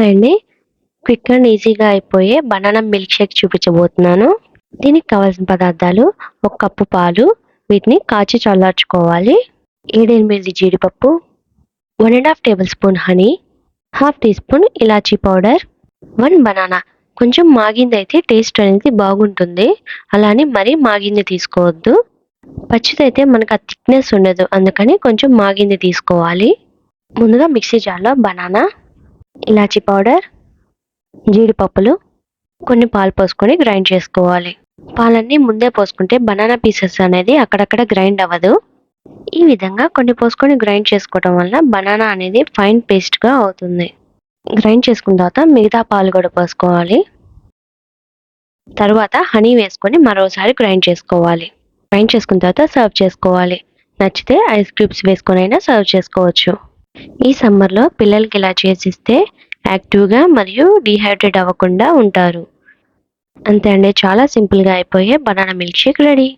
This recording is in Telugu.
హాయ్ అండి. క్విక్ అండ్ ఈజీగా అయిపోయే బనానా మిల్క్ షేక్ చూపించబోతున్నాను. దీనికి కావాల్సిన పదార్థాలు ఒక కప్పు పాలు వీటిని కాచి చల్లార్చుకోవాలి. ఏడెనిమిది జీడిపప్పు one and half tablespoon honey half teaspoon elaichi powder one banana. కొంచెం మాగింది అయితే టేస్ట్ అనేది బాగుంటుంది. అలానే మరీ మాగింది తీసుకోవద్దు. పచ్చిదైతే మనకు ఆ థిక్నెస్ ఉండదు అందుకని కొంచెం మాగింది తీసుకోవాలి. ముందుగా మిక్సీ జార్లో బనానా ఇలాచీ పౌడర్ జీడిపప్పులు కొన్ని పాలు పోసుకొని గ్రైండ్ చేసుకోవాలి. పాలన్నీ ముందే పోసుకుంటే బనానా పీసెస్ అనేది అక్కడక్కడ గ్రైండ్ అవ్వదు. ఈ విధంగా కొన్ని పోసుకొని గ్రైండ్ చేసుకోవడం వల్ల బనానా అనేది ఫైన్ పేస్ట్గా అవుతుంది. గ్రైండ్ చేసుకున్న తర్వాత మిగతా పాలు కూడా పోసుకోవాలి. తర్వాత హనీ వేసుకొని మరోసారి గ్రైండ్ చేసుకోవాలి. గ్రైండ్ చేసుకున్న తర్వాత సర్వ్ చేసుకోవాలి. నచ్చితే ఐస్ క్యూబ్స్ వేసుకొని అయినా సర్వ్ చేసుకోవచ్చు. ఈ సమ్మర్లో పిల్లలకి ఇలా చేసిస్తే యాక్టివ్గా మరియు డీహైడ్రేట్ అవ్వకుండా ఉంటారు. అంతే అండి. చాలా సింపుల్గా అయిపోయే బనానా మిల్క్ షేక్ రెడీ.